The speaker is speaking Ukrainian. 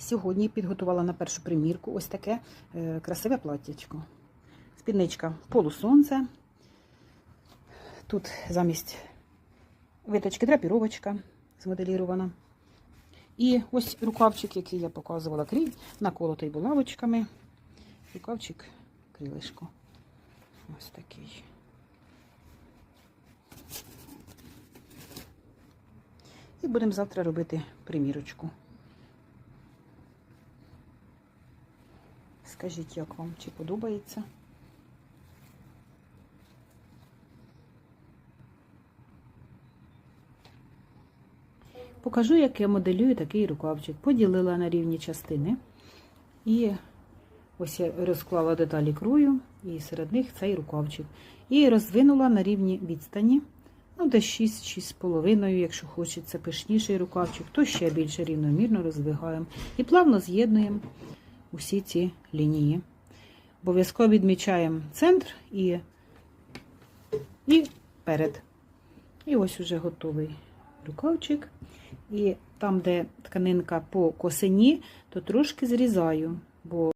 Сьогодні підготувала на першу примірку ось таке е, красиве платтячко. Спідничка полусонце. Тут замість виточки драпіровочка змоделірована. І ось рукавчик, який я показувала, крій, наколотий булавочками. Рукавчик крилишко. Ось такий. І будемо завтра робити примірочку. Скажіть, як вам, чи подобається? Покажу, як я моделюю такий рукавчик. Поділила на рівні частини. І ось я розклала деталі крою, і серед них цей рукавчик. І розвинула на рівні відстані. Ну, десь 6-6,5, якщо хочеться пишніший рукавчик, то ще більше рівномірно роздвигаємо. І плавно з'єднуємо усі ці лінії. Обов'язково відмічаємо центр і, і перед. І ось уже готовий рукавчик. І там, де тканинка по косині, то трошки зрізаю, бо